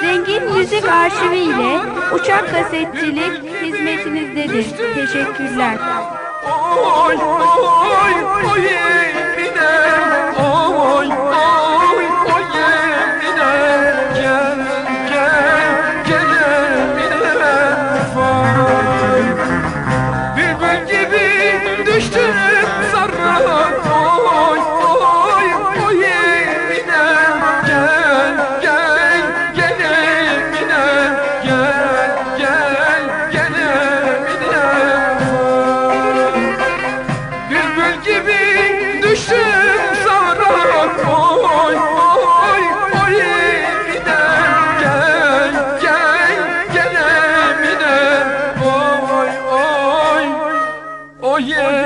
Zengin Müzik Arşivi ile Uçak Kasetçilik hizmetinizdedir. Teşekkürler. Oy, oy, oy, oy. yeah! Oh, yeah.